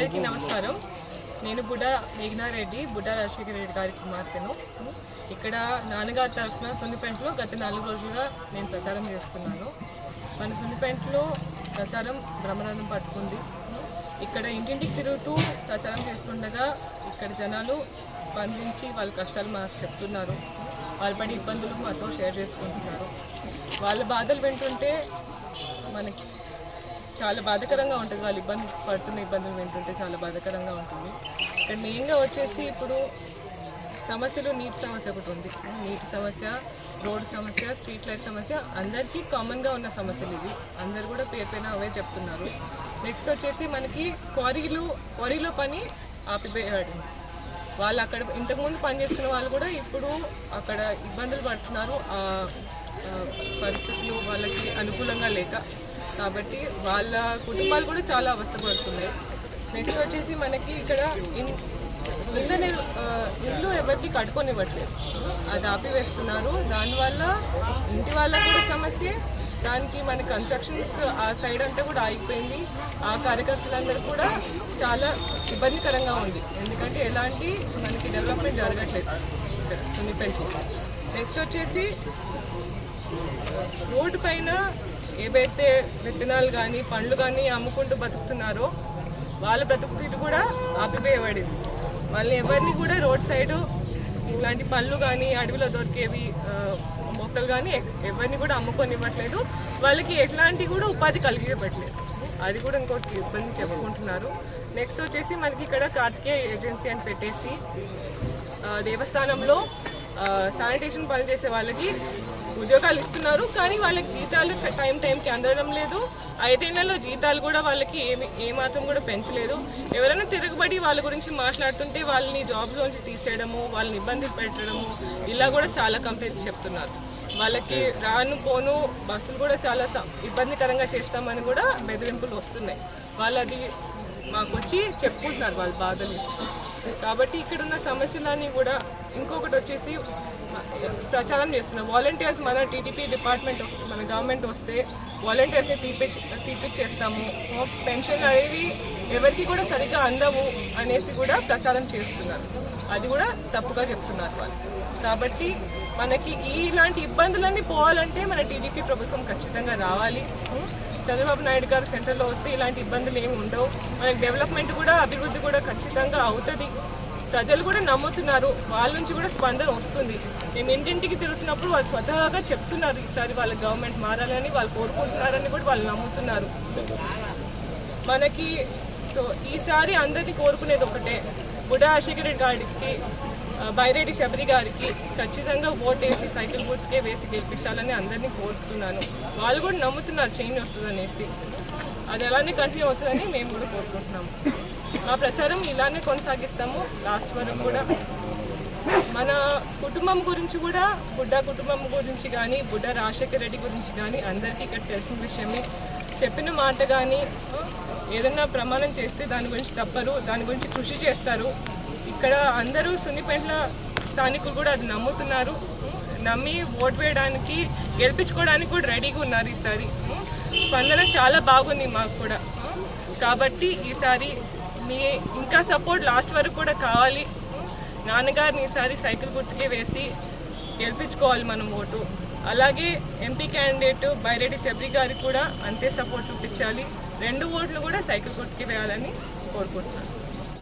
నమస్కారం. నేను బుడ్డ మేఘనారెడ్డి బుడ్డా రాజశేఖర రెడ్డి గారి కుమార్తెను. ఇక్కడ నాన్నగారి తరఫున సున్నిపెంట్లో గత నాలుగు రోజులుగా నేను ప్రచారం చేస్తున్నాను. మన సున్నిపెంటలో ప్రచారం బ్రహ్మరథం పట్టుకుంది. ఇక్కడ ఇంటింటికి తిరుగుతూ ప్రచారం చేస్తుండగా ఇక్కడ జనాలు స్పందించి వాళ్ళ కష్టాలు మాకు చెప్తున్నారు. వాళ్ళ పడి ఇబ్బందులు మాతో షేర్ చేసుకుంటున్నారు. వాళ్ళ బాధలు వింటుంటే మనకి చాలా బాధాకరంగా ఉంటుంది. వాళ్ళు ఇబ్బంది పడుతున్న ఇబ్బందులు వింటుంటే చాలా బాధాకరంగా ఉంటుంది. ఇక్కడ మెయిన్గా వచ్చేసి ఇప్పుడు సమస్యలు నీటి సమస్య ఒకటి ఉంది. నీటి సమస్య రోడ్డు సమస్య స్ట్రీట్ లైట్ సమస్య అందరికీ కామన్గా ఉన్న సమస్యలు ఇవి. అందరు కూడా పేరు పైన అవే చెప్తున్నారు. నెక్స్ట్ వచ్చేసి మనకి క్వారీలు క్వారీలో పని ఆపివేయడం వాళ్ళు అక్కడ ఇంతకుముందు పనిచేస్తున్న వాళ్ళు కూడా ఇప్పుడు అక్కడ ఇబ్బందులు పడుతున్నారు. ఆ, పరిస్థితులు వాళ్ళకి అనుకూలంగా లేక కాబట్టి వాళ్ళ కుటుంబాలు కూడా చాలా అవస్థపడుతున్నాయి నెక్స్ట్ వచ్చేసి మనకి ఇక్కడ ఇన్ ఇల్లు ఎవరికి కట్టుకొనివ్వట్లేదు అది ఆపివేస్తున్నారు. దానివల్ల ఇంటి వాళ్ళకి కూడా సమస్య. దానికి మన కన్స్ట్రక్షన్స్ ఆ సైడ్ అంతా కూడా ఆగిపోయింది. ఆ కార్యకర్తలందరూ కూడా చాలా ఇబ్బందికరంగా ఉంది. ఎందుకంటే ఎలాంటి మనకి డెవలప్మెంట్ జరగట్లేదు. సున్నిపల్లికి నెక్స్ట్ వచ్చేసి రోడ్డు పైన ఏవైతే విత్తనాలు కానీ పండ్లు కానీ అమ్ముకుంటూ బతుకుతున్నారో వాళ్ళ బ్రతుకుతీరు కూడా ఆపివేయబడింది. వాళ్ళని ఎవరిని కూడా రోడ్ సైడు ఇలాంటి పళ్ళు కానీ అడవిలో దొరికేవి మొక్కలు కానీ ఎవరిని కూడా అమ్ముకొని ఇవ్వట్లేదు వాళ్ళకి ఎట్లాంటి కూడా ఉపాధి కలిగివ్వట్లేదు. అది కూడా ఇంకోటి ఇబ్బంది చెప్పుకుంటున్నారు. నెక్స్ట్ వచ్చేసి మనకి ఇక్కడ కార్తికేయ ఏజెన్సీ అని పెట్టేసి దేవస్థానంలో శానిటేషన్ పని చేసే వాళ్ళకి ఉద్యోగాలు ఇస్తున్నారు కానీ వాళ్ళకి జీతాలు టైం టైంకి అందడం లేదు. ఐదేళ్ళలో జీతాలు కూడా వాళ్ళకి ఏమి ఏమాత్రం కూడా పెంచలేదు. ఎవరైనా తిరగబడి వాళ్ళ గురించి మాట్లాడుతుంటే వాళ్ళని జాబ్లోంచి తీసేయడము వాళ్ళని ఇబ్బంది పెట్టడము ఇలా కూడా చాలా కంప్లైంట్స్ చెప్తున్నారు. వాళ్ళకి రాను పోను బస్సులు కూడా చాలా స- ఇబ్బందికరంగా చేస్తామని కూడా బెదిరింపులు వస్తున్నాయి. వాళ్ళది మాకు వచ్చి చెప్పుకుంటున్నారు వాళ్ళ బాధలు కాబట్టి ఇక్కడున్న సమస్యలన్నీ కూడా ఇంకొకటి వచ్చేసి ప్రచారం చేస్తున్నారు. వాలంటీర్స్ మన టీడీపీ డిపార్ట్మెంట్ వస్తే మన గవర్నమెంట్ వస్తే వాలంటీర్స్ని తీపిచ్చి తీపిచ్చేస్తాము పెన్షన్ అనేవి ఎవరికి కూడా సరిగ్గా అందవు అనేసి కూడా ప్రచారం చేస్తున్నారు. అది కూడా తప్పుగా చెప్తున్నారు వాళ్ళు. కాబట్టి మనకి ఇలాంటి ఇబ్బందులన్నీ పోవాలంటే మన టీడీపీ ప్రభుత్వం ఖచ్చితంగా రావాలి. చంద్రబాబు నాయుడు గారు సెంటర్లో వస్తే ఇలాంటి ఇబ్బందులు ఏమి ఉండవు. మనకి డెవలప్మెంట్ కూడా అభివృద్ధి కూడా ఖచ్చితంగా అవుతుంది. ప్రజలు కూడా నమ్ముతున్నారు. వాళ్ళ నుంచి కూడా స్పందన వస్తుంది. మేము ఇంటింటికి తిరుగుతున్నప్పుడు వాళ్ళు స్వతహాగా చెప్తున్నారు ఈసారి వాళ్ళ గవర్నమెంట్ మారాలని వాళ్ళు కోరుకుంటున్నారని కూడా వాళ్ళు నమ్ముతున్నారు. మనకి సో ఈసారి అందరినీ కోరుకునేది ఒకటే. బుడా రాజశేఖర రెడ్డి గారికి బైరెడ్డి శబరి గారికి ఖచ్చితంగా ఓటేసి సైకిల్ గుర్తుకే వేసి గెలిపించాలని అందరినీ కోరుతున్నాను. వాళ్ళు కూడా నమ్ముతున్నారు చేంజ్ వస్తుందనేసి. అది అలానే కంటిన్యూ అవుతుందని మేము కూడా కోరుకుంటున్నాము మా ప్రచారం ఇలానే కొనసాగిస్తాము. లాస్ట్ వరకు కూడా మన కుటుంబం గురించి కూడా బుడ్డ కుటుంబం గురించి కానీ బుడ్డ రాజశేఖర రెడ్డి గురించి కానీ అందరికీ ఇక్కడ తెలిసిన విషయమే. చెప్పిన మాట కానీ ఏదన్నా ప్రమాణం చేస్తే దాని గురించి తప్పరు దాని గురించి కృషి చేస్తారు. ఇక్కడ అందరూ సున్నిపెంట్ల స్థానికులు కూడా అది నమ్ముతున్నారు. నమ్మి ఓటు వేయడానికి గెలిపించుకోవడానికి కూడా రెడీగా ఉన్నారు ఈసారి. స్పందన చాలా బాగుంది మాకు కూడా. కాబట్టి ఈసారి మీ ఇంకా సపోర్ట్ లాస్ట్ వరకు కూడా కావాలి. నాన్నగారిని ఈసారి సైకిల్ గుర్తుకే వేసి గెలిపించుకోవాలి మనం ఓటు. అలాగే ఎంపీ క్యాండిడేట్ బైరెడ్డి శబరి గారికి కూడా అంతే సపోర్ట్ చూపించాలి. రెండు ఓట్లు కూడా సైకిల్ కొట్టుకు వేయాలని కోరుకుంటున్నాను.